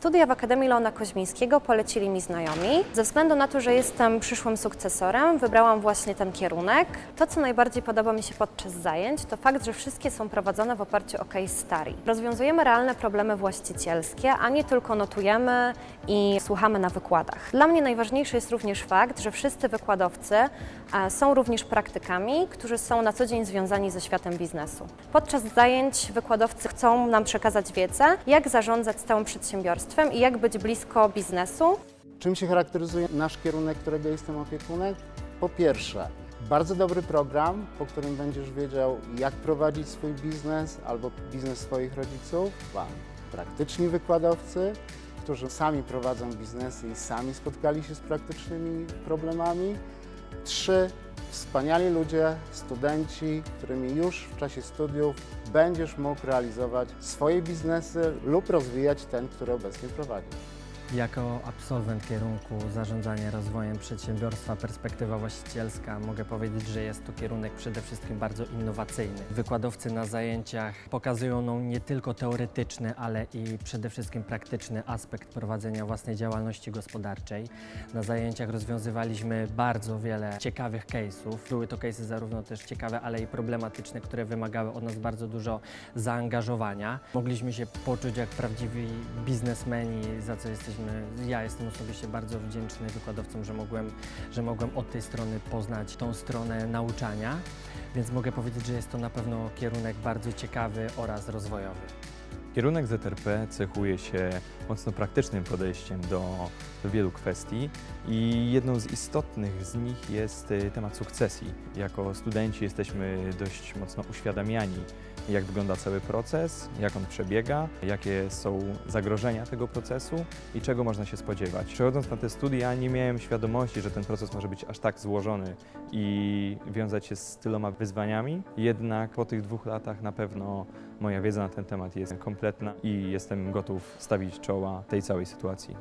Studia w Akademii Leona Koźmińskiego polecili mi znajomi. Ze względu na to, że jestem przyszłym sukcesorem, wybrałam właśnie ten kierunek. To, co najbardziej podoba mi się podczas zajęć, to fakt, że wszystkie są prowadzone w oparciu o case study. Rozwiązujemy realne problemy właścicielskie, a nie tylko notujemy i słuchamy na wykładach. Dla mnie najważniejszy jest również fakt, że wszyscy wykładowcy e, są również praktykami, którzy są na co dzień związani ze światem biznesu. Podczas zajęć wykładowcy chcą nam przekazać wiedzę, jak zarządzać całym przedsiębiorstwem i jak być blisko biznesu. Czym się charakteryzuje nasz kierunek, którego jestem opiekunem? Po pierwsze, bardzo dobry program, po którym będziesz wiedział, jak prowadzić swój biznes albo biznes swoich rodziców. Dwa, praktyczni wykładowcy, którzy sami prowadzą biznesy i sami spotkali się z praktycznymi problemami. Trzy, wspaniali ludzie, studenci, którymi już w czasie studiów będziesz mógł realizować swoje biznesy lub rozwijać ten, który obecnie prowadzisz. Jako absolwent kierunku zarządzania rozwojem przedsiębiorstwa perspektywa właścicielska mogę powiedzieć, że jest to kierunek przede wszystkim bardzo innowacyjny. Wykładowcy na zajęciach pokazują nam nie tylko teoretyczny, ale i przede wszystkim praktyczny aspekt prowadzenia własnej działalności gospodarczej. Na zajęciach rozwiązywaliśmy bardzo wiele ciekawych case'ów. Były to case'y zarówno też ciekawe, ale i problematyczne, które wymagały od nas bardzo dużo zaangażowania. Mogliśmy się poczuć jak prawdziwi biznesmeni, za co jesteśmy, ja jestem osobiście bardzo wdzięczny wykładowcom, że mogłem, że mogłem od tej strony poznać tą stronę nauczania, więc mogę powiedzieć, że jest to na pewno kierunek bardzo ciekawy oraz rozwojowy. Kierunek ZRP cechuje się mocno praktycznym podejściem do, do wielu kwestii i jedną z istotnych z nich jest y, temat sukcesji. Jako studenci jesteśmy dość mocno uświadamiani, jak wygląda cały proces, jak on przebiega, jakie są zagrożenia tego procesu i czego można się spodziewać. Przechodząc na te studia nie miałem świadomości, że ten proces może być aż tak złożony i wiązać się z tyloma wyzwaniami, jednak po tych dwóch latach na pewno moja wiedza na ten temat jest kompletna i jestem gotów stawić czoła tej całej sytuacji.